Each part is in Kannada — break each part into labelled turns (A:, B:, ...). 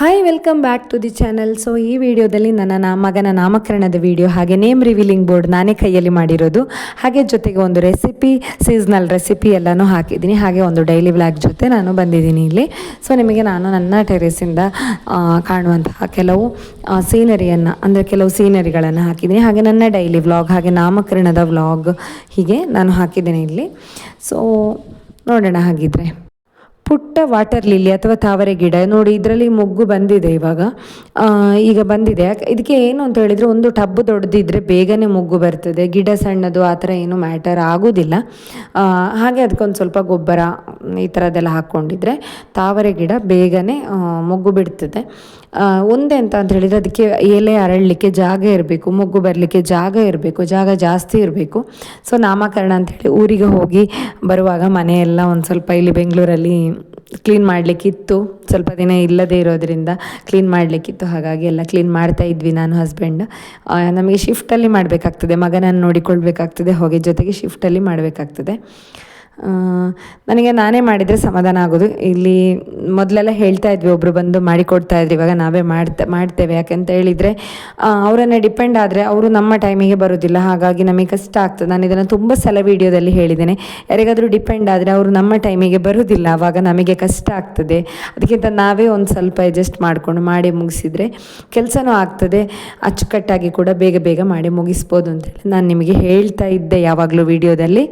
A: Hi welcome back to the channel so ಈ ವಿಡಿಯೋದಲ್ಲಿ ನನ್ನ ನಾ ಮಗನ ನಾಮಕರಣದ ವಿಡಿಯೋ ಹಾಗೆ ನೇಮ್ ರಿವೀಲಿಂಗ್ ಬೋರ್ಡ್ ನಾನೇ ಕೈಯಲ್ಲಿ ಮಾಡಿರೋದು. ಹಾಗೆ ಜೊತೆಗೆ ಒಂದು ರೆಸಿಪಿ ಸೀಸ್ನಲ್ ರೆಸಿಪಿ ಎಲ್ಲನೂ ಹಾಕಿದ್ದೀನಿ. ಹಾಗೆ ಒಂದು ಡೈಲಿ ವ್ಲಾಗ್ ಜೊತೆ ನಾನು ಬಂದಿದ್ದೀನಿ ಇಲ್ಲಿ. ಸೊ ನಿಮಗೆ ನಾನು ನನ್ನ ಟೆರೆಸಿಂದ ಕಾಣುವಂತಹ ಕೆಲವು ಸೀನರಿಯನ್ನು ಅಂದರೆ ಕೆಲವು ಸೀನರಿಗಳನ್ನು ಹಾಕಿದ್ದೀನಿ. ಹಾಗೆ ನನ್ನ ಡೈಲಿ ವ್ಲಾಗ್ ಹಾಗೆ ನಾಮಕರಣದ ವ್ಲಾಗ್ ಹೀಗೆ ನಾನು ಹಾಕಿದ್ದೀನಿ ಇಲ್ಲಿ. ಸೊ ನೋಡೋಣ ಹಾಗಿದ್ರೆ. ಪುಟ್ಟ ವಾಟರ್ ಲಿಲ್ಲಿ ಅಥವಾ ತಾವರೆ ಗಿಡ, ನೋಡಿ ಇದರಲ್ಲಿ ಮೊಗ್ಗು ಬಂದಿದೆ ಇವಾಗ. ಈಗ ಬಂದಿದೆ. ಇದಕ್ಕೆ ಏನು ಅಂತ ಹೇಳಿದರೆ ಒಂದು ಟಬ್ ದೊಡ್ಡದಿದ್ರೆ ಬೇಗನೆ ಮೊಗ್ಗು ಬರ್ತದೆ. ಗಿಡ ಸಣ್ಣದು ಆ ಥರ ಏನು ಮ್ಯಾಟರ್ ಆಗೋದಿಲ್ಲ. ಹಾಗೆ ಅದಕ್ಕೊಂದು ಸ್ವಲ್ಪ ಗೊಬ್ಬರ ಈ ಥರದ್ದೆಲ್ಲ ಹಾಕ್ಕೊಂಡಿದ್ರೆ ತಾವರೆ ಗಿಡ ಬೇಗನೆ ಮೊಗ್ಗು ಬಿಡ್ತದೆ. ಒಂದೇ ಅಂತ ಅಂತ ಹೇಳಿದರೆ ಅದಕ್ಕೆ ಎಲೆ ಅರಳಲಿಕ್ಕೆ ಜಾಗ ಇರಬೇಕು, ಮೊಗ್ಗು ಬರಲಿಕ್ಕೆ ಜಾಗ ಇರಬೇಕು, ಜಾಗ ಜಾಸ್ತಿ ಇರಬೇಕು. ಸೊ ನಾಮಕರಣ ಅಂತೇಳಿ ಊರಿಗೆ ಹೋಗಿ ಬರುವಾಗ ಮನೆಯೆಲ್ಲ ಒಂದು ಸ್ವಲ್ಪ ಇಲ್ಲಿ ಬೆಂಗಳೂರಲ್ಲಿ ಕ್ಲೀನ್ ಮಾಡಲಿಕ್ಕಿತ್ತು. ಸ್ವಲ್ಪ ದಿನ ಇಲ್ಲದೇ ಇರೋದರಿಂದ ಕ್ಲೀನ್ ಮಾಡಲಿಕ್ಕಿತ್ತು. ಹಾಗಾಗಿ ಎಲ್ಲ ಕ್ಲೀನ್ ಮಾಡ್ತಾ ಇದ್ವಿ ನಾನು ಹಸ್ಬೆಂಡ್ ನಮಗೆ ಶಿಫ್ಟಲ್ಲಿ ಮಾಡಬೇಕಾಗ್ತದೆ. ಮಗನನ್ನು ನೋಡಿಕೊಳ್ಬೇಕಾಗ್ತದೆ. ಹೋಗಿ ಜೊತೆಗೆ ಶಿಫ್ಟಲ್ಲಿ ಮಾಡಬೇಕಾಗ್ತದೆ. ನನಗೆ ನಾನೇ ಮಾಡಿದರೆ ಸಮಾಧಾನ ಆಗೋದು. ಇಲ್ಲಿ ಮೊದಲೆಲ್ಲ ಹೇಳ್ತಾ ಇದ್ವಿ ಒಬ್ಬರು ಬಂದು ಮಾಡಿಕೊಡ್ತಾ ಇದ್ರು, ಇವಾಗ ನಾವೇ ಮಾಡ್ತಾ, ಮಾಡ್ತೇವೆ. ಯಾಕೆಂತ ಹೇಳಿದರೆ ಅವರನ್ನು ಡಿಪೆಂಡ್ ಆದರೆ ಅವರು ನಮ್ಮ ಟೈಮಿಗೆ ಬರೋದಿಲ್ಲ. ಹಾಗಾಗಿ ನಮಗೆ ಕಷ್ಟ ಆಗ್ತದೆ. ನಾನು ಇದನ್ನು ತುಂಬ ಸಲ ವೀಡಿಯೋದಲ್ಲಿ ಹೇಳಿದ್ದೇನೆ. ಯಾರಿಗಾದರೂ ಡಿಪೆಂಡ್ ಆದರೆ ಅವರು ನಮ್ಮ ಟೈಮಿಗೆ ಬರೋದಿಲ್ಲ. ಆವಾಗ ನಮಗೆ ಕಷ್ಟ ಆಗ್ತದೆ. ಅದಕ್ಕಿಂತ ನಾವೇ ಒಂದು ಸ್ವಲ್ಪ ಅಡ್ಜಸ್ಟ್ ಮಾಡಿಕೊಂಡು ಮಾಡಿ ಮುಗಿಸಿದರೆ ಕೆಲಸನೂ ಆಗ್ತದೆ. ಅಚ್ಚುಕಟ್ಟಾಗಿ ಕೂಡ ಬೇಗ ಬೇಗ ಮಾಡಿ ಮುಗಿಸ್ಬೋದು ಅಂತೇಳಿ ನಾನು ನಿಮಗೆ ಹೇಳ್ತಾ ಇದ್ದೆ ಯಾವಾಗಲೂ ವೀಡಿಯೋದಲ್ಲಿ.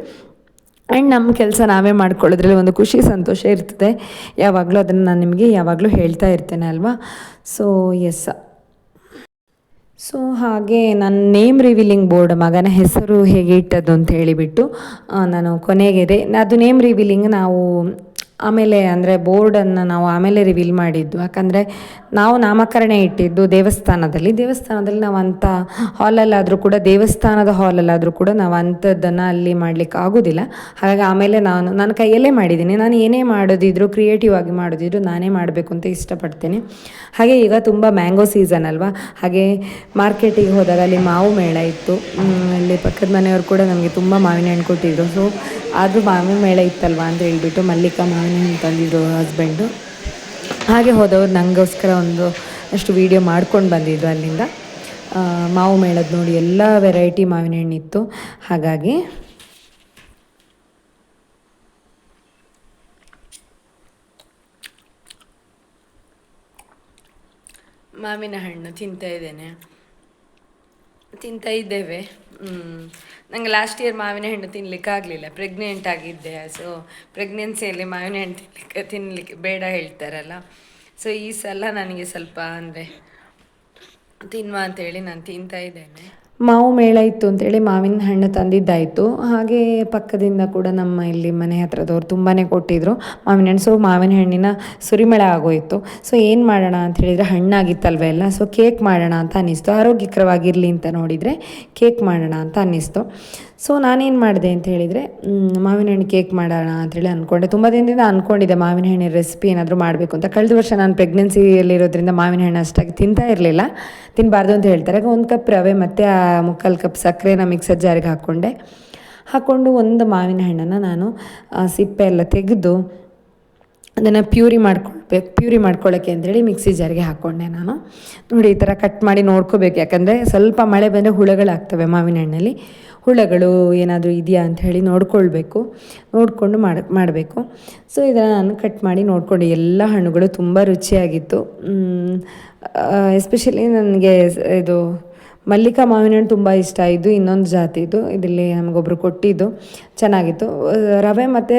A: ಆ್ಯಂಡ್ ನಮ್ಮ ಕೆಲಸ ನಾವೇ ಮಾಡ್ಕೊಳ್ಳೋದ್ರಲ್ಲಿ ಒಂದು ಖುಷಿ, ಸಂತೋಷ ಇರ್ತದೆ. ಯಾವಾಗಲೂ ಅದನ್ನು ನಾನು ನಿಮಗೆ ಯಾವಾಗಲೂ ಹೇಳ್ತಾ ಇರ್ತೇನೆ ಅಲ್ವಾ? ಸೊ ಎಸ್ ಸೊ ಹಾಗೆ ನನ್ನ ನೇಮ್ ರಿವೀಲಿಂಗ್ ಬೋರ್ಡ್ ಮಗನ ಹೆಸರು ಹೇಗೆ ಇಟ್ಟದ್ದು ಅಂತ ಹೇಳಿಬಿಟ್ಟು ನಾನು ಕೊನೆಗೆ ಇದೆ ಅದು ನೇಮ್ ರಿವೀಲಿಂಗ್ ನಾವು ಆಮೇಲೆ ಅಂದರೆ ಬೋರ್ಡನ್ನು ನಾವು ಆಮೇಲೆ ರಿವೀಲ್ ಮಾಡಿದ್ದು. ಯಾಕಂದರೆ ನಾವು ನಾಮಕರಣ ಇಟ್ಟಿದ್ದು ದೇವಸ್ಥಾನದಲ್ಲಿ. ದೇವಸ್ಥಾನದಲ್ಲಿ ನಾವು ಅಂಥ ಹಾಲಲ್ಲಾದರೂ ಕೂಡ, ದೇವಸ್ಥಾನದ ಹಾಲಲ್ಲಾದರೂ ಕೂಡ ನಾವು ಅಂಥದ್ದನ್ನು ಅಲ್ಲಿ ಮಾಡಲಿಕ್ಕೆ ಆಗೋದಿಲ್ಲ. ಹಾಗಾಗಿ ಆಮೇಲೆ ನಾನು, ನನ್ನ ಕೈಯಲ್ಲೇ ಮಾಡಿದ್ದೀನಿ. ನಾನು ಏನೇ ಮಾಡೋದಿದ್ರು ಕ್ರಿಯೇಟಿವ್ ಆಗಿ ಮಾಡೋದಿದ್ರು ನಾನೇ ಮಾಡಬೇಕು ಅಂತ ಇಷ್ಟಪಡ್ತೇನೆ. ಹಾಗೆ ಈಗ ತುಂಬ ಮ್ಯಾಂಗೋ ಸೀಸನ್ ಅಲ್ವಾ? ಹಾಗೆ ಮಾರ್ಕೆಟಿಗೆ ಹೋದಾಗ ಅಲ್ಲಿ ಮಾವು ಮೇಳ ಇತ್ತು. ಅಲ್ಲಿ ಪಕ್ಕದ ಮನೆಯವರು ಕೂಡ ನಮಗೆ ತುಂಬ ಮಾವಿನ ಹಣ್ಣು ಕೊಟ್ಟಿದ್ರು. ಸೊ ಆದರೂ ಮಾವಿನ ಮೇಳ ಇತ್ತಲ್ವಾ ಅಂತ ಹೇಳ್ಬಿಟ್ಟು ಮಲ್ಲಿಕಾ ಮಾವಿನ ತಂದಿದ್ರು ಹಸ್ಬೆಂಡು ಹಾಗೆ ಹೋದವ್ರು ನನಗೋಸ್ಕರ ಒಂದು ಅಷ್ಟು ವೀಡಿಯೋ ಮಾಡ್ಕೊಂಡು ಬಂದಿದ್ರು ಅಲ್ಲಿಂದ. ಮಾವು ಮೇಳದ ನೋಡಿ ಎಲ್ಲ ವೆರೈಟಿ ಮಾವಿನ ಹಣ್ಣಿತ್ತು. ಹಾಗಾಗಿ ಮಾವಿನ ಹಣ್ಣು ತಿಂತಾ ಇದ್ದೇನೆ. ತಿಂತಾ ಇದ್ದೇವೆ. ನನಗೆ ಲಾಸ್ಟ್ ಇಯರ್ ಮಾವಿನ ಹಣ್ಣು ತಿನ್ಲಿಕ್ಕೆ ಆಗಲಿಲ್ಲ. ಪ್ರೆಗ್ನೆಂಟ್ ಆಗಿದ್ದೆ ಸೊ ಪ್ರೆಗ್ನೆನ್ಸಿಯಲ್ಲಿ ಮಾವಿನ ಹಣ್ಣು ತಿನ್ನಲಿಕ್ಕೆ ತಿನ್ನಲಿಕ್ಕೆ ಬೇಡ ಹೇಳ್ತಾರಲ್ಲ. ಸೊ ಈ ಸಲ ನನಗೆ ಸ್ವಲ್ಪ ಅಂದರೆ ತಿನ್ನುವ ಅಂತೇಳಿ ನಾನು ತಿಂತಾ ಇದ್ದೇನೆ. ಮಾವು ಮೇಳ ಇತ್ತು ಅಂತೇಳಿ ಮಾವಿನ ಹಣ್ಣು ತಂದಿದ್ದಾಯಿತು. ಹಾಗೆ ಪಕ್ಕದಿಂದ ಕೂಡ ನಮ್ಮ ಇಲ್ಲಿ ಮನೆ ಹತ್ರದವ್ರು ತುಂಬಾ ಕೊಟ್ಟಿದ್ರು. ಮಾವಿನ ಹಣ್ಣು. ಸೊ ಮಾವಿನ ಹಣ್ಣಿನ ಸುರಿಮಳೆ ಆಗೋಯಿತು. ಸೊ ಏನು ಮಾಡೋಣ ಅಂತ ಹೇಳಿದರೆ ಹಣ್ಣಾಗಿತ್ತಲ್ವ ಎಲ್ಲ? ಸೊ ಕೇಕ್ ಮಾಡೋಣ ಅಂತ ಅನ್ನಿಸ್ತು. ಆರೋಗ್ಯಕರವಾಗಿರಲಿ ಅಂತ ನೋಡಿದರೆ ಕೇಕ್ ಮಾಡೋಣ ಅಂತ ಅನ್ನಿಸ್ತು. ಸೊ ನಾನೇನು ಮಾಡಿದೆ ಅಂತ ಹೇಳಿದರೆ ಮಾವಿನ ಹಣ್ಣು ಕೇಕ್ ಮಾಡೋಣ ಅಂತೇಳಿ ಅಂದ್ಕೊಂಡೆ ತುಂಬ ದಿನದಿಂದ ಅಂದ್ಕೊಂಡಿದ್ದೆ ಮಾವಿನ ಹಣ್ಣಿನ ರೆಸಿಪಿ ಏನಾದರೂ ಮಾಡಬೇಕು ಅಂತ. ಕಳೆದ ವರ್ಷ ನಾನು ಪ್ರೆಗ್ನೆನ್ಸಿಯಲ್ಲಿರೋದ್ರಿಂದ ಮಾವಿನ ಹಣ್ಣು ಅಷ್ಟಾಗಿ ತಿಂತಾ ಇರಲಿಲ್ಲ. ತಿನ್ನಬಾರ್ದು ಅಂತ ಹೇಳ್ತಾರೆ. ಒಂದು ಕಪ್ ರವೆ ಮತ್ತು ಆ ಮುಕ್ಕಾಲು ಕಪ್ ಸಕ್ಕರೆನ ಮಿಕ್ಸರ್ ಜಾರಿಗೆ ಹಾಕ್ಕೊಂಡೆ. ಹಾಕ್ಕೊಂಡು ಒಂದು ಮಾವಿನ ಹಣ್ಣನ್ನು ನಾನು ಸಿಪ್ಪೆ ಎಲ್ಲ ತೆಗೆದು ಅದನ್ನು ಪ್ಯೂರಿ ಮಾಡ್ಕೊಳ್ಬೇಕು, ಪ್ಯೂರಿ ಮಾಡ್ಕೊಳ್ಳೋಕ್ಕೆ ಅಂತೇಳಿ ಮಿಕ್ಸಿ ಜಾರಿಗೆ ಹಾಕ್ಕೊಂಡೆ ನಾನು. ನೋಡಿ, ಈ ಥರ ಕಟ್ ಮಾಡಿ ನೋಡ್ಕೋಬೇಕು. ಯಾಕಂದರೆ ಸ್ವಲ್ಪ ಮಳೆ ಬಂದರೆ ಹುಳಗಳಾಗ್ತವೆ ಮಾವಿನ ಹಣ್ಣಲ್ಲಿ. ಹುಳಗಳು ಏನಾದರೂ ಇದೆಯಾ ಅಂತ ಹೇಳಿ ನೋಡ್ಕೊಳ್ಬೇಕು. ನೋಡಿಕೊಂಡು ಮಾಡಿ, ಮಾಡಬೇಕು. ಸೊ ಇದನ್ನು ನಾನು ಕಟ್ ಮಾಡಿ ನೋಡಿಕೊಂಡು ಎಲ್ಲ ಹಣ್ಣುಗಳು ತುಂಬ ರುಚಿಯಾಗಿತ್ತು. ಎಸ್ಪೆಷಲಿ ನನಗೆ ಇದು ಮಲ್ಲಿಕಾ ಮಾವಿನ ಹಣ್ಣು ತುಂಬ ಇಷ್ಟ. ಇದು ಇನ್ನೊಂದು ಜಾತಿ ಇದು. ಇದರಲ್ಲಿ ನಮಗೊಬ್ಬರು ಕೊಟ್ಟಿದ್ದು. ಚೆನ್ನಾಗಿತ್ತು. ರವೆ ಮತ್ತು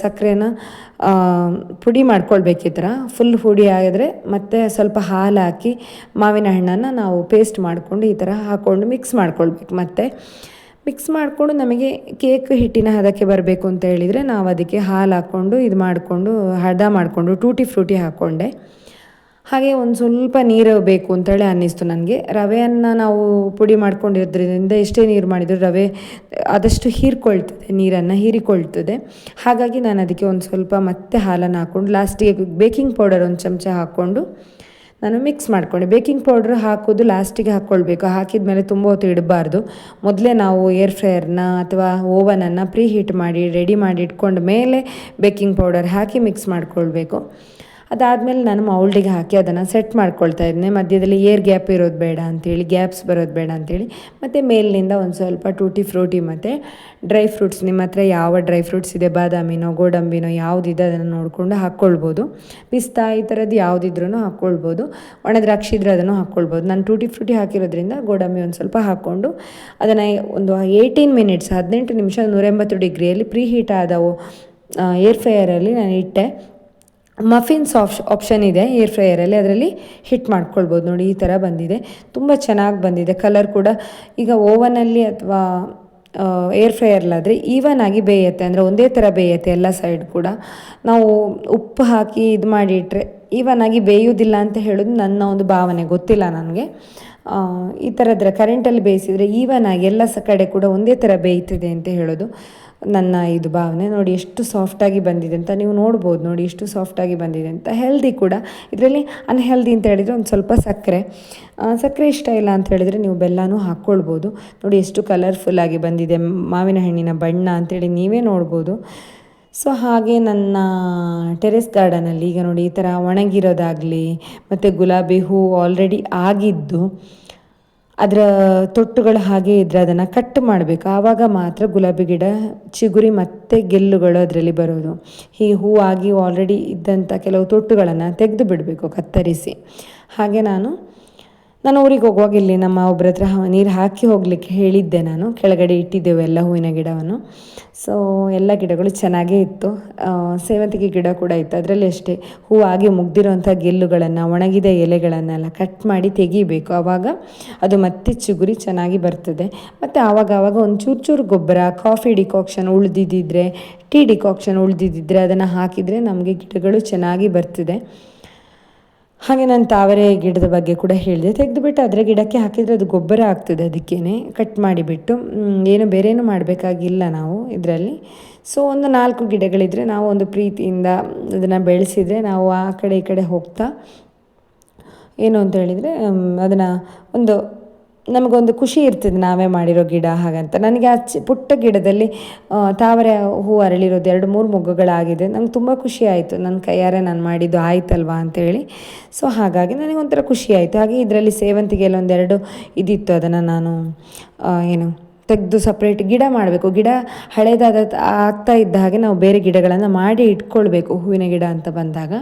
A: ಸಕ್ಕರೆನ ಪುಡಿ ಮಾಡ್ಕೊಳ್ಬೇಕು ಈ ಥರ. ಫುಲ್ ಪುಡಿ ಆಗಿದ್ರೆ ಮತ್ತೆ ಸ್ವಲ್ಪ ಹಾಲು ಹಾಕಿ ಮಾವಿನ ಹಣ್ಣನ್ನು ನಾವು ಪೇಸ್ಟ್ ಮಾಡಿಕೊಂಡು ಈ ಥರ ಹಾಕ್ಕೊಂಡು ಮಿಕ್ಸ್ ಮಾಡ್ಕೊಳ್ಬೇಕು. ಮತ್ತು ಮಿಕ್ಸ್ ಮಾಡಿಕೊಂಡು ನಮಗೆ ಕೇಕ್ ಹಿಟ್ಟಿನ ಹದಕ್ಕೆ ಬರಬೇಕು ಅಂತ ಹೇಳಿದರೆ ನಾವು ಅದಕ್ಕೆ ಹಾಲು ಹಾಕ್ಕೊಂಡು ಇದು ಮಾಡಿಕೊಂಡು ಹದ ಮಾಡಿಕೊಂಡು ಟೂಟಿ ಫ್ರೂಟಿ ಹಾಕ್ಕೊಂಡೆ ಹಾಗೆ ಒಂದು ಸ್ವಲ್ಪ ನೀರು ಬೇಕು ಅಂತೇಳಿ ಅನ್ನಿಸ್ತು ನನಗೆ. ರವೆಯನ್ನು ನಾವು ಪುಡಿ ಮಾಡ್ಕೊಂಡಿರೋದ್ರಿಂದ ಎಷ್ಟೇ ನೀರು ಮಾಡಿದರೂ ರವೆ ಆದಷ್ಟು ಹೀರ್ಕೊಳ್ತದೆ, ನೀರನ್ನು ಹೀರಿಕೊಳ್ತದೆ. ಹಾಗಾಗಿ ನಾನು ಅದಕ್ಕೆ ಒಂದು ಸ್ವಲ್ಪ ಮತ್ತೆ ಹಾಲನ್ನು ಹಾಕ್ಕೊಂಡು ಲಾಸ್ಟಿಗೆ ಬೇಕಿಂಗ್ ಪೌಡರ್ ಒಂದು ಚಮಚ ಹಾಕ್ಕೊಂಡು ನಾನು ಮಿಕ್ಸ್ ಮಾಡ್ಕೊಂಡೆ. ಬೇಕಿಂಗ್ ಪೌಡ್ರ್ ಹಾಕೋದು ಲಾಸ್ಟಿಗೆ ಹಾಕ್ಕೊಳ್ಬೇಕು ಹಾಕಿದ ಮೇಲೆ ತುಂಬ ಹೊತ್ತು ಇಡಬಾರ್ದು. ಮೊದಲೇ ನಾವು ಏರ್ ಫ್ರೈಯರ್ನ ಅಥವಾ ಓವನನ್ನು ಪ್ರೀ ಹೀಟ್ ಮಾಡಿ ರೆಡಿ ಮಾಡಿ ಇಟ್ಕೊಂಡ ಮೇಲೆ ಬೇಕಿಂಗ್ ಪೌಡರ್ ಹಾಕಿ ಮಿಕ್ಸ್ ಮಾಡ್ಕೊಳ್ಬೇಕು. ಅದಾದಮೇಲೆ ನಾನು ಮೌಲ್ಡಿಗೆ ಹಾಕಿ ಅದನ್ನು ಸೆಟ್ ಮಾಡ್ಕೊಳ್ತಾ ಇದ್ದೆ ಮಧ್ಯದಲ್ಲಿ ಏರ್ ಗ್ಯಾಪ್ ಇರೋದು ಬೇಡ ಅಂತೇಳಿ ಗ್ಯಾಪ್ಸ್ ಬರೋದು ಬೇಡ ಅಂತೇಳಿ. ಮತ್ತು ಮೇಲಿನಿಂದ ಒಂದು ಸ್ವಲ್ಪ ಟೂಟಿ ಫ್ರೂಟಿ ಮತ್ತು ಡ್ರೈ ಫ್ರೂಟ್ಸ್ ನಿಮ್ಮ ಹತ್ರ ಯಾವ ಡ್ರೈ ಫ್ರೂಟ್ಸ್ ಇದೆ, ಬಾದಾಮಿನೋ, ಗೋಡಂಬಿನೋ ಯಾವುದಿದೆ ಅದನ್ನು ನೋಡಿಕೊಂಡು ಹಾಕ್ಕೊಳ್ಬೋದು ಪಿಸ್ತಾ ಈ ಥರದ್ದು ಯಾವುದಿದ್ರೂ ಹಾಕ್ಕೊಳ್ಬೋದು ಒಣ ದ್ರಾಕ್ಷಿ ಇದ್ರೆ ಅದನ್ನು ಹಾಕ್ಕೊಳ್ಬೋದು ನಾನು ಟೂಟಿ ಫ್ರೂಟಿ ಹಾಕಿರೋದ್ರಿಂದ ಗೋಡಂಬಿ ಒಂದು ಸ್ವಲ್ಪ ಹಾಕ್ಕೊಂಡು ಅದನ್ನು ಒಂದು ಏಯ್ಟೀನ್ ಮಿನಿಟ್ಸ್ ಹದಿನೆಂಟು ನಿಮಿಷ ನೂರೆಂಬತ್ತು ಡಿಗ್ರಿಯಲ್ಲಿ ಪ್ರೀ ಹೀಟ್ ಆದವು ಏರ್ ಫ್ರೈಯರಲ್ಲಿ ನಾನು ಇಟ್ಟೆ. ಮಫಿನ್ಸ್ ಆಫ್ ಆಪ್ಷನ್ ಇದೆ, ಏರ್ ಫ್ರೈಯರಲ್ಲಿ. ಅದರಲ್ಲಿ ಹಿಟ್ ಮಾಡ್ಕೊಳ್ಬೋದು. ನೋಡಿ, ಈ ಥರ ಬಂದಿದೆ. ತುಂಬ ಚೆನ್ನಾಗಿ ಬಂದಿದೆ. ಕಲರ್ ಕೂಡ ಈಗ ಓವನಲ್ಲಿ ಅಥವಾ ಏರ್ ಫ್ರೈಯರ್ಲಾದರೆ ಈವನ್ ಆಗಿ ಬೇಯುತ್ತೆ. ಅಂದರೆ ಒಂದೇ ಥರ ಬೇಯುತ್ತೆ ಎಲ್ಲ ಸೈಡ್ ಕೂಡ. ನಾವು ಉಪ್ಪು ಹಾಕಿ ಇದು ಮಾಡಿಟ್ರೆ ಈವನ್ ಆಗಿ ಬೇಯೋದಿಲ್ಲ ಅಂತ ಹೇಳೋದು ನನ್ನ ಒಂದು ಭಾವನೆ. ಗೊತ್ತಿಲ್ಲ ನನಗೆ. ಈ ಥರದ್ರ ಕರೆಂಟಲ್ಲಿ ಬೇಯಿಸಿದರೆ ಈವನ್ ಆಗಿ ಎಲ್ಲ ಕಡೆ ಕೂಡ ಒಂದೇ ಥರ ಬೇಯ್ತಿದೆ ಅಂತ ಹೇಳೋದು. ನನ್ನ ಇದು ಭಾವನೆ ನೋಡಿ ಎಷ್ಟು ಸಾಫ್ಟಾಗಿ ಬಂದಿದೆ ಅಂತ ನೀವು ನೋಡ್ಬೋದು ನೋಡಿ ಎಷ್ಟು ಸಾಫ್ಟಾಗಿ ಬಂದಿದೆ ಅಂತ. ಹೆಲ್ದಿ ಕೂಡ. ಇದರಲ್ಲಿ ಅನ್ಹೆಲ್ದಿ ಅಂತ ಹೇಳಿದರೆ ಒಂದು ಸ್ವಲ್ಪ ಸಕ್ಕರೆ. ಸಕ್ಕರೆ ಇಷ್ಟ ಇಲ್ಲ ಅಂತ ಹೇಳಿದರೆ ನೀವು ಬೆಲ್ಲನೂ ಹಾಕ್ಕೊಳ್ಬೋದು. ನೋಡಿ ಎಷ್ಟು ಕಲರ್ಫುಲ್ಲಾಗಿ ಬಂದಿದೆ. ಮಾವಿನ ಹಣ್ಣಿನ ಬಣ್ಣ ಅಂತೇಳಿ ನೀವೇ ನೋಡ್ಬೋದು. ಸೊ ಹಾಗೆ ನನ್ನ ಟೆರೆಸ್ ಗಾರ್ಡನಲ್ಲಿ ಈಗ ನೋಡಿ ಈ ಥರ ಒಣಗಿರೋದಾಗಲಿ, ಮತ್ತು ಗುಲಾಬಿ ಹೂ ಆಲ್ರೆಡಿ ಆಗಿದ್ದು ಅದರ ತೊಟ್ಟುಗಳು ಹಾಗೆ ಇದ್ದರೆ ಅದನ್ನು ಕಟ್ ಮಾಡಬೇಕು. ಆವಾಗ ಮಾತ್ರ ಗುಲಾಬಿ ಗಿಡ, ಚಿಗುರಿ ಮತ್ತು ಗೆಲ್ಲುಗಳು ಅದರಲ್ಲಿ ಬರೋದು. ಹೀಗೆ ಹೂ ಆಗಿ ಆಲ್ರೆಡಿ ಇದ್ದಂಥ ಕೆಲವು ತೊಟ್ಟುಗಳನ್ನು ತೆಗೆದು ಬಿಡಬೇಕು, ಕತ್ತರಿಸಿ. ಹಾಗೆ ನಾನು ನಾನು ಊರಿಗೆ ಹೋಗುವಾಗ ಇಲ್ಲಿ ನಮ್ಮ ಒಬ್ಬರ ಹತ್ರ ನೀರು ಹಾಕಿ ಹೋಗಲಿಕ್ಕೆ ಹೇಳಿದ್ದೆ ನಾನು. ಕೆಳಗಡೆ ಇಟ್ಟಿದ್ದೆವು ಎಲ್ಲ ಹೂವಿನ ಗಿಡವನ್ನು. ಸೊ ಎಲ್ಲ ಗಿಡಗಳು ಚೆನ್ನಾಗೇ ಇತ್ತು. ಸೇವಂತಿಗೆ ಗಿಡ ಕೂಡ ಇತ್ತು. ಅದರಲ್ಲಿ ಅಷ್ಟೇ ಹೂವಾಗಿ ಮುಗ್ದಿರೋಂಥ ಗೆಲ್ಲುಗಳನ್ನು, ಒಣಗಿದ ಎಲೆಗಳನ್ನೆಲ್ಲ ಕಟ್ ಮಾಡಿ ತೆಗಿಬೇಕು. ಆವಾಗ ಅದು ಮತ್ತೆ ಚಿಗುರಿ ಚೆನ್ನಾಗಿ ಬರ್ತದೆ. ಮತ್ತು ಆವಾಗ ಆವಾಗ ಒಂದು ಚೂರು ಚೂರು ಗೊಬ್ಬರ ಕಾಫಿ ಡಿಕಾಕ್ಷನ್ ಉಳಿದಿದ್ದಿದ್ರೆ ಟೀ ಡಿಕಾಕ್ಷನ್ ಉಳಿದಿದ್ದಿದ್ರೆ ಅದನ್ನು ಹಾಕಿದರೆ ನಮಗೆ ಗಿಡಗಳು ಚೆನ್ನಾಗಿ ಬರ್ತಿದೆ. ಹಾಗೆ ನಾನು ತಾವರೆ ಗಿಡದ ಬಗ್ಗೆ ಕೂಡ ಹೇಳಿದೆ. ತೆಗೆದುಬಿಟ್ಟು ಅದರ ಗಿಡಕ್ಕೆ ಹಾಕಿದರೆ ಅದು ಗೊಬ್ಬರ ಆಗ್ತದೆ ಅದಕ್ಕೇ ಕಟ್ ಮಾಡಿಬಿಟ್ಟು ಏನು ಬೇರೇನು ಮಾಡಬೇಕಾಗಿಲ್ಲ ನಾವು ಇದರಲ್ಲಿ. ಸೊ ಒಂದು ನಾಲ್ಕು ಗಿಡಗಳಿದ್ದರೆ ನಾವು ಒಂದು ಪ್ರೀತಿಯಿಂದ ಅದನ್ನು ಬೆಳೆಸಿದರೆ ನಾವು ಆ ಕಡೆ ಈ ಕಡೆ ಹೋಗ್ತಾ, ಏನು ಅಂತ ಹೇಳಿದರೆ ಅದನ್ನು ಒಂದು ನಮಗೊಂದು ಖುಷಿ ಇರ್ತದೆ ನಾವೇ ಮಾಡಿರೋ ಗಿಡ ಹಾಗಂತ. ನನಗೆ ಆ ಪುಟ್ಟ ಗಿಡದಲ್ಲಿ ತಾವರೆ ಹೂ ಅರಳಿರೋದು ಎರಡು, ಮೂರು ಮೊಗ್ಗುಗಳಾಗಿದೆ. ನಂಗೆ ತುಂಬ ಖುಷಿ ಆಯಿತು. ನನ್ನ ಕೈಯಾರೆ ನಾನು ಮಾಡಿದ್ದು ಆಯ್ತಲ್ವಾ ಅಂತೇಳಿ. ಸೊ ಹಾಗಾಗಿ ನನಗೆ ಒಂಥರ ಖುಷಿ ಆಯಿತು. ಹಾಗೆ ಇದರಲ್ಲಿ ಸೇವಂತಿಗೆಯಲ್ಲಿ ಒಂದೆರಡು ಇದಿತ್ತು. ಅದನ್ನು ನಾನು ಏನು, ತೆಗೆದು ಸಪ್ರೇಟ್ ಗಿಡ ಮಾಡಬೇಕು. ಗಿಡ ಹಳೇದಾದ ಆಗ್ತಾ ಇದ್ದ ಹಾಗೆ ನಾವು ಬೇರೆ ಗಿಡಗಳನ್ನು ಮಾಡಿ ಇಟ್ಕೊಳ್ಬೇಕು. ಹೂವಿನ ಗಿಡ ಅಂತ ಬಂದಾಗ.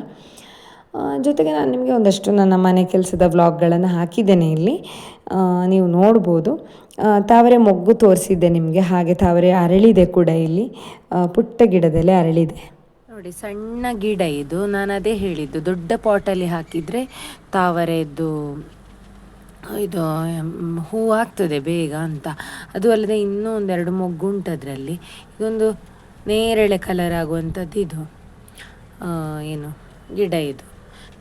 A: ಜೊತೆಗೆ ನಾನು ನಿಮಗೆ ಒಂದಷ್ಟು ನನ್ನ ಮನೆ ಕೆಲಸದ ವ್ಲಾಗ್ಗಳನ್ನು ಹಾಕಿದ್ದೇನೆ ಇಲ್ಲಿ. ನೀವು ನೋಡ್ಬೋದು. ತಾವರೆ ಮೊಗ್ಗು ತೋರಿಸಿದ್ದೆ ನಿಮಗೆ, ಹಾಗೆ ತಾವರೆ ಅರಳಿದೆ ಕೂಡ ಇಲ್ಲಿ. ಪುಟ್ಟ ಗಿಡದಲ್ಲಿ ಅರಳಿದೆ. ನೋಡಿ, ಸಣ್ಣ ಗಿಡ ಇದು. ನಾನು ಅದೇ ಹೇಳಿದ್ದು, ದೊಡ್ಡ ಪಾಟಲ್ಲಿ ಹಾಕಿದರೆ ತಾವರೆದ್ದು, ಇದು ಹೂ ಆಗ್ತದೆ ಬೇಗ ಅಂತ. ಅದು ಅಲ್ಲದೆ ಇನ್ನೂ ಒಂದೆರಡು ಮೊಗ್ಗು ಉಂಟು ಅದರಲ್ಲಿ ಇದೊಂದು ನೇರಳೆ ಕಲರ್ ಆಗುವಂಥದ್ದು ಇದು. ಏನು, ಗಿಡ ಇದು.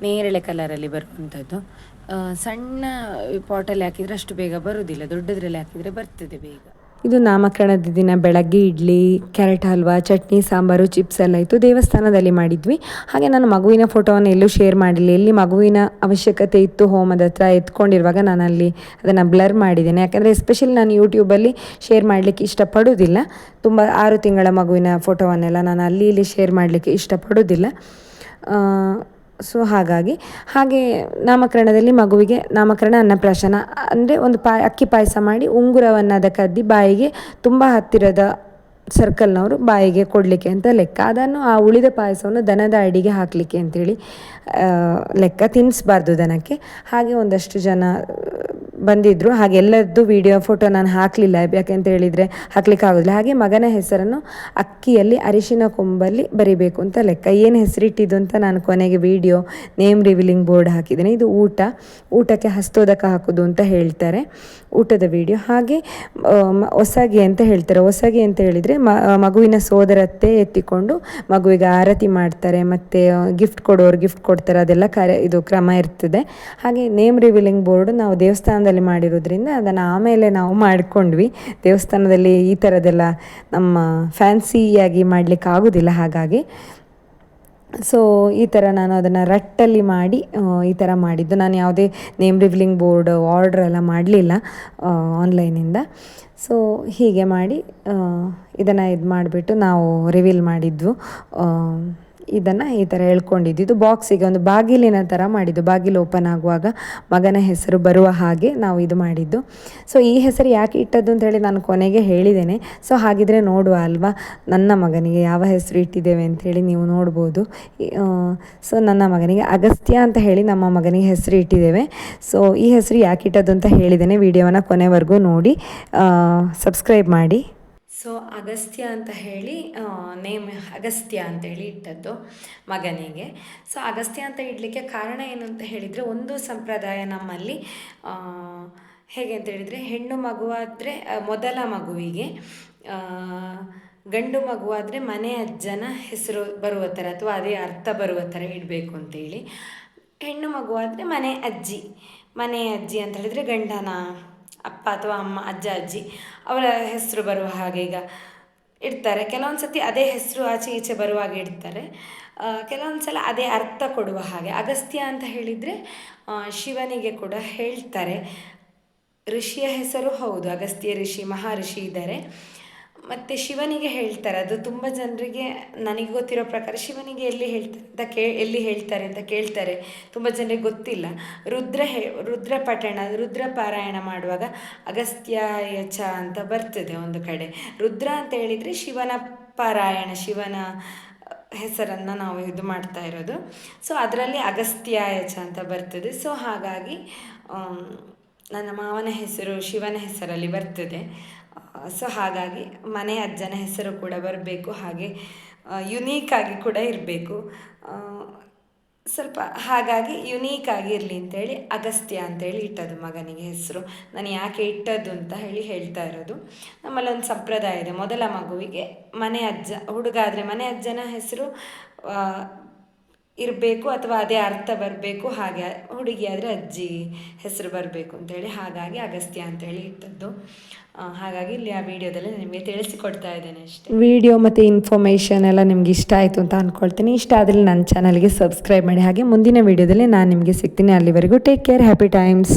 A: ನೇರಳೆ ಕಲರಲ್ಲಿ ಬರುವಂಥದ್ದು ಸಣ್ಣ ಪಾಟಲ್ಲಿ ಹಾಕಿದರೆ ಅಷ್ಟು ಬೇಗ ಬರುವುದಿಲ್ಲ ದೊಡ್ಡದ್ರಲ್ಲಿ ಹಾಕಿದರೆ ಬರ್ತದೆ ಬೇಗ. ಇದು ನಾಮಕರಣದ ದಿನ, ಬೆಳಗ್ಗೆ ಇಡ್ಲಿ, ಕ್ಯಾರೆಟ್ ಹಲ್ವಾ, ಚಟ್ನಿ, ಸಾಂಬಾರು, ಚಿಪ್ಸ್ ಎಲ್ಲ ಇತ್ತು. ದೇವಸ್ಥಾನದಲ್ಲಿ ಮಾಡಿದ್ವಿ. ಹಾಗೆ ನಾನು ಮಗುವಿನ ಫೋಟೋವನ್ನು ಎಲ್ಲೂ ಶೇರ್ ಮಾಡಲಿಲ್ಲ ಎಲ್ಲಿ ಮಗುವಿನ ಅವಶ್ಯಕತೆ ಇತ್ತು, ಹೋಮದ ಹತ್ರ ಎತ್ಕೊಂಡಿರುವಾಗ ನಾನು ಅಲ್ಲಿ ಅದನ್ನು ಬ್ಲರ್ ಮಾಡಿದ್ದೇನೆ. ಯಾಕಂದರೆ ಎಸ್ಪೆಷಲಿ ನಾನು ಯೂಟ್ಯೂಬಲ್ಲಿ ಶೇರ್ ಮಾಡಲಿಕ್ಕೆ ಇಷ್ಟಪಡುವುದಿಲ್ಲ ತುಂಬ ಆರು ತಿಂಗಳ ಮಗುವಿನ ಫೋಟೋವನ್ನೆಲ್ಲ ನಾನು ಅಲ್ಲಿ ಇಲ್ಲಿ ಶೇರ್ ಮಾಡಲಿಕ್ಕೆ ಇಷ್ಟಪಡೋದಿಲ್ಲ. ಸೊ ಹಾಗಾಗಿ, ಹಾಗೆ ನಾಮಕರಣದಲ್ಲಿ ಮಗುವಿಗೆ ನಾಮಕರಣ, ಅನ್ನಪ್ರಾಶನ, ಅಂದರೆ ಒಂದು ಪಾಯ, ಅಕ್ಕಿ ಪಾಯಸ ಮಾಡಿ ಉಂಗುರವನ್ನು ಅದಕ್ಕೆ ಅದ್ದಿ ಬಾಯಿಗೆ ತುಂಬ ಹತ್ತಿರದ ಸರ್ಕಲ್ನವರು ಬಾಯಿಗೆ ಕೊಡಲಿಕ್ಕೆ ಅಂತ ಲೆಕ್ಕ. ಅದನ್ನು ಆ ಉಳಿದ ಪಾಯಸವನ್ನು ದನದ ಅಡಿಗೆ ಹಾಕಲಿಕ್ಕೆ ಅಂತೇಳಿ ಲೆಕ್ಕ ತಿನ್ನಿಸ್ಬಾರ್ದು ದನಕ್ಕೆ. ಹಾಗೆ ಒಂದಷ್ಟು ಜನ ಬಂದಿದ್ದರು ಹಾಗೆ ಎಲ್ಲರದ್ದು ವಿಡಿಯೋ ಫೋಟೋ ನಾನು ಹಾಕಲಿಲ್ಲ, ಯಾಕೆಂತ ಹೇಳಿದರೆ ಹಾಕ್ಲಿಕ್ಕೆ ಆಗೋದಿಲ್ಲ ಹಾಗೆ ಮಗನ ಹೆಸರನ್ನು ಅಕ್ಕಿಯಲ್ಲಿ, ಅರಿಶಿನ ಕೊಂಬಲ್ಲಿ ಬರಿಬೇಕು ಅಂತ ಲೆಕ್ಕ. ಏನು ಹೆಸರಿಟ್ಟಿದ್ದು ಅಂತ ನಾನು ಕೊನೆಗೆ ವಿಡಿಯೋ ನೇಮ್ ರಿವೀಲಿಂಗ್ ಬೋರ್ಡ್ ಹಾಕಿದ್ದೇನೆ. ಇದು ಊಟ. ಊಟಕ್ಕೆ ಹಸ್ತೋದಕ ಹಾಕೋದು ಅಂತ ಹೇಳ್ತಾರೆ. ಊಟದ ವಿಡಿಯೋ ಹಾಗೆ ಹೊಸಗೆ ಅಂತ ಹೇಳ್ತಾರೆ. ಹೊಸಗೆ ಅಂತ ಹೇಳಿದರೆ ಮಗುವಿನ ಸೋದರತ್ತೆ ಎತ್ತಿಕೊಂಡು ಮಗುವಿಗೆ ಆರತಿ ಮಾಡ್ತಾರೆ, ಮತ್ತು ಗಿಫ್ಟ್ ಕೊಡೋರು ಗಿಫ್ಟ್ ಕೊಡ್ತಾರೆ, ಅದೆಲ್ಲ ಕಾರ್ಯ, ಇದು ಕ್ರಮ ಇರ್ತದೆ. ಹಾಗೆ ನೇಮ್ ರಿವೀಲಿಂಗ್ ಬೋರ್ಡ್ ನಾವು ದೇವಸ್ಥಾನದಲ್ಲಿ ಮಾಡಿರೋದ್ರಿಂದ ಅದನ್ನು ಆಮೇಲೆ ನಾವು ಮಾಡಿಕೊಂಡ್ವಿ. ದೇವಸ್ಥಾನದಲ್ಲಿ ಈ ಥರದ್ದೆಲ್ಲ ನಮ್ಮ ಫ್ಯಾನ್ಸಿಯಾಗಿ ಮಾಡಲಿಕ್ಕೆ ಆಗೋದಿಲ್ಲ ಹಾಗಾಗಿ. ಸೊ ಈ ಥರ ನಾನು ಅದನ್ನು ರಟ್ಟಲ್ಲಿ ಮಾಡಿ ಈ ಥರ ಮಾಡಿದ್ದು. ನಾನು ಯಾವುದೇ ನೇಮ್ ರಿವ್ಲಿಂಗ್ ಬೋರ್ಡ್ ಆರ್ಡ್ರ್ ಎಲ್ಲ ಮಾಡಲಿಲ್ಲ ಆನ್ಲೈನಿಂದ ಸೊ ಹೀಗೆ ಮಾಡಿ ಇದನ್ನು ಇದು ಮಾಡಿಬಿಟ್ಟು ನಾವು ರಿವೀಲ್ ಮಾಡಿದ್ವು. ಇದನ್ನು ಈ ಥರ ಹೇಳ್ಕೊಂಡಿದ್ದು. ಇದು ಬಾಕ್ಸಿಗೆ ಒಂದು ಬಾಗಿಲಿನ ಥರ ಮಾಡಿದ್ದು. ಬಾಗಿಲು ಓಪನ್ ಆಗುವಾಗ ಮಗನ ಹೆಸರು ಬರುವ ಹಾಗೆ ನಾವು ಇದು ಮಾಡಿದ್ದು. ಸೊ ಈ ಹೆಸರು ಯಾಕೆ ಇಟ್ಟದ್ದು ಅಂತ ಹೇಳಿ ನಾನು ಕೊನೆಗೆ ಹೇಳಿದ್ದೇನೆ. ಸೊ ಹಾಗಿದ್ರೆ ನೋಡುವ ಅಲ್ವಾ? ನನ್ನ ಮಗನಿಗೆ ಯಾವ ಹೆಸರು ಇಟ್ಟಿದ್ದೇವೆ ಅಂಥೇಳಿ ನೀವು ನೋಡ್ಬೋದು. ಸೊ ನನ್ನ ಮಗನಿಗೆ ಅಗಸ್ತ್ಯ ಅಂತ ಹೇಳಿ ನಮ್ಮ ಮಗನಿಗೆ ಹೆಸರು ಇಟ್ಟಿದ್ದೇವೆ. ಸೊ ಈ ಹೆಸರು ಯಾಕೆ ಇಟ್ಟದ್ದು ಅಂತ ಹೇಳಿದ್ದೇನೆ. ವಿಡಿಯೋನ ಕೊನೆವರೆಗೂ ನೋಡಿ. ಸಬ್ಸ್ಕ್ರೈಬ್ ಮಾಡಿ. ಸೊ ಅಗಸ್ತ್ಯ ಅಂತ ಹೇಳಿ ನೇಮ್ ಅಗಸ್ತ್ಯ ಅಂತ ಹೇಳಿ ಇಟ್ಟದ್ದು ಮಗನಿಗೆ. ಸೊ ಅಗಸ್ತ್ಯ ಅಂತ ಇಡಲಿಕ್ಕೆ ಕಾರಣ ಏನು ಅಂತ ಹೇಳಿದರೆ, ಒಂದು ಸಂಪ್ರದಾಯ ನಮ್ಮಲ್ಲಿ ಹೇಗೆ ಅಂತ ಹೇಳಿದರೆ, ಹೆಣ್ಣು ಮಗುವಾದರೆ ಮೊದಲ ಮಗುವಿಗೆ ಗಂಡು ಮಗುವಾದರೆ ಮನೆ ಅಜ್ಜನ ಹೆಸರು ಬರುವ ಥರ ಅಥವಾ ಅದೇ ಅರ್ಥ ಬರುವ ಥರ ಇಡಬೇಕು ಅಂತೇಳಿ ಹೆಣ್ಣು ಮಗುವಾದರೆ ಮನೆ ಅಜ್ಜಿ ಮನೆ ಅಜ್ಜಿ ಅಂತ ಹೇಳಿದರೆ ಗಂಡನ ಅಪ್ಪ ಅಥವಾ ಅಮ್ಮ, ಅಜ್ಜ, ಅಜ್ಜಿ ಅವರ ಹೆಸರು ಬರುವ ಹಾಗೆ ಈಗ ಇಡ್ತಾರೆ. ಕೆಲವೊಂದು ಸತಿ ಅದೇ ಹೆಸರು ಆಚೆ ಈಚೆ ಬರುವಾಗ ಇಡ್ತಾರೆ. ಕೆಲವೊಂದು ಸಲ ಅದೇ ಅರ್ಥ ಕೊಡುವ ಹಾಗೆ. ಅಗಸ್ತ್ಯ ಅಂತ ಹೇಳಿದರೆ ಶಿವನಿಗೆ ಕೂಡ ಹೇಳ್ತಾರೆ. ಋಷಿಯ ಹೆಸರು ಹೌದು. ಅಗಸ್ತ್ಯ ಋಷಿ, ಮಹರ್ಷಿ ಇದ್ದಾರೆ. ಮತ್ತು ಶಿವನಿಗೆ ಹೇಳ್ತಾರೆ. ಅದು ತುಂಬ ಜನರಿಗೆ ನನಗೆ ಗೊತ್ತಿರೋ ಪ್ರಕಾರ ಶಿವನಿಗೆ ಎಲ್ಲಿ ಹೇಳ್ತಾರೆ ಅಂತ ಕೇ, ಎಲ್ಲಿ ಹೇಳ್ತಾರೆ ಅಂತ ಕೇಳ್ತಾರೆ. ತುಂಬ ಜನರಿಗೆ ಗೊತ್ತಿಲ್ಲ. ರುದ್ರ ಹೇ, ರುದ್ರ ಪಠಣ, ರುದ್ರ ಪಾರಾಯಣ ಮಾಡುವಾಗ ಅಗಸ್ತ್ಯ ಯಚ ಅಂತ ಬರ್ತದೆ ಒಂದು ಕಡೆ. ರುದ್ರ ಅಂತ ಹೇಳಿದರೆ ಶಿವನ ಪಾರಾಯಣ, ಶಿವನ ಹೆಸರನ್ನು ನಾವು ಇದು ಮಾಡ್ತಾ ಇರೋದು. ಸೊ ಅದರಲ್ಲಿ ಅಗಸ್ತ್ಯಾಯಚ ಅಂತ ಬರ್ತದೆ. ಸೊ ಹಾಗಾಗಿ ನನ್ನ ಮಾವನ ಹೆಸರು ಶಿವನ ಹೆಸರಲ್ಲಿ ಬರ್ತದೆ. ಸೊ ಹಾಗಾಗಿ ಮನೆ ಅಜ್ಜನ ಹೆಸರು ಕೂಡ ಬರಬೇಕು, ಹಾಗೆ ಯುನೀಕ್ ಆಗಿ ಕೂಡ ಇರಬೇಕು. ಸ್ವಲ್ಪ ಹಾಗಾಗಿ ಯುನೀಕ್ ಆಗಿರಲಿ ಅಂತೇಳಿ ಅಗಸ್ತ್ಯ ಅಂತೇಳಿ ಇಟ್ಟದ್ದು ಮಗನಿಗೆ ಹೆಸರು. ನಾನು ಯಾಕೆ ಇಟ್ಟದ್ದು ಅಂತ ಹೇಳಿ ಹೇಳ್ತಾ ಇರೋದು. ನಮ್ಮಲ್ಲಿ ಒಂದು ಸಂಪ್ರದಾಯ ಇದೆ. ಮೊದಲ ಮಗುವಿಗೆ ಮನೆ ಅಜ್ಜ, ಹುಡುಗ ಆದರೆ ಮನೆ ಅಜ್ಜನ ಹೆಸರು ಇರಬೇಕು ಅಥವಾ ಅದೇ ಅರ್ಥ ಬರಬೇಕು, ಹಾಗೆ ಹುಡುಗಿ ಆದರೆ ಅಜ್ಜಿ ಹೆಸರು ಬರಬೇಕು ಅಂತೇಳಿ ಹಾಗಾಗಿ ಅಗಸ್ತ್ಯ ಅಂತೇಳಿ ಇಟ್ಟದ್ದು. ಹಾಗಾಗಿ ಇಲ್ಲಿ ಆ ವಿಡಿಯೋದಲ್ಲಿ ನಿಮಗೆ ತಿಳಿಸಿಕೊಡ್ತಾ ಇದ್ದೇನೆ ಅಷ್ಟೇ. ವಿಡಿಯೋ ಮತ್ತು ಇನ್ಫಾರ್ಮೇಷನ್ ಎಲ್ಲ ನಿಮ್ಗೆ ಇಷ್ಟ ಆಯಿತು ಅಂತ ಅಂದ್ಕೊಳ್ತೀನಿ ಇಷ್ಟ ಆದರೆ ನನ್ನ ಚಾನಲ್ಗೆ ಸಬ್ಸ್ಕ್ರೈಬ್ ಮಾಡಿ. ಹಾಗೆ ಮುಂದಿನ ವಿಡಿಯೋದಲ್ಲಿ ನಾನು ನಿಮಗೆ ಸಿಗ್ತೀನಿ. ಅಲ್ಲಿವರೆಗೂ ಟೇಕ್ ಕೇರ್ ಹ್ಯಾಪಿ ಟೈಮ್ಸ್